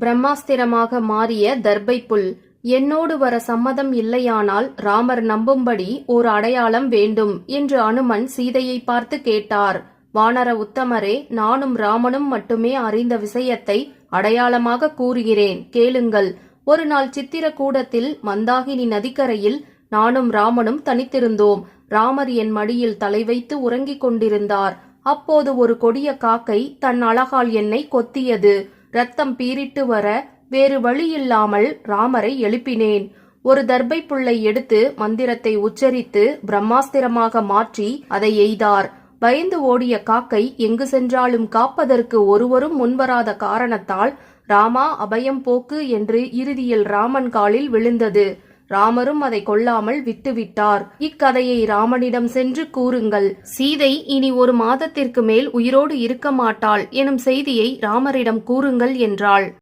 பிரம்மாஸ்திரமாக மாறிய தர்பை புல் என்னோடு வர சம்மதம் இல்லையானால் ராமர் நம்பும்படி ஓர் அடையாளம் வேண்டும் என்று அனுமன் சீதையை பார்த்து கேட்டார். வானர உத்தமரே நானும் ராமனும் மட்டுமே அறிந்த விஷயத்தை அடையாளமாக கூறுகிறேன். கேளுங்கள். ஒரு நாள் சித்திரக்கூடத்தில் மந்தாகினி நதிக்கரையில் நானும் ராமனும் தனித்திருந்தோம். ராமர் என் மடியில் தலை வைத்து உறங்கிக் கொண்டிருந்தார். அப்போது ஒரு கொடிய காக்கை தன் அழகால் என்னை கொத்தியது. ரத்தம் பீரிட்டு வர வேறு வழியில்லாமல் ராமரை எழுப்பினேன். ஒரு தர்பை புல்லை எடுத்து மந்திரத்தை உச்சரித்து பிரம்மாஸ்திரமாக மாற்றி அதை எய்தார். பயந்து ஓடிய காக்கை எங்கு சென்றாலும் காப்பதற்கு ஒருவரும் முன்வராத காரணத்தால் ராமா அபயம் போக்கு என்று இறுதியில் ராமன் காலில் விழுந்தது. ராமரும் அதை கொள்ளாமல் விட்டுவிட்டார். இக்கதையை ராமனிடம் சென்று கூறுங்கள். சீதை இனி ஒரு மாதத்திற்கு மேல் உயிரோடு இருக்க மாட்டாள் எனும் செய்தியை ராமரிடம் கூறுங்கள் என்றாள்.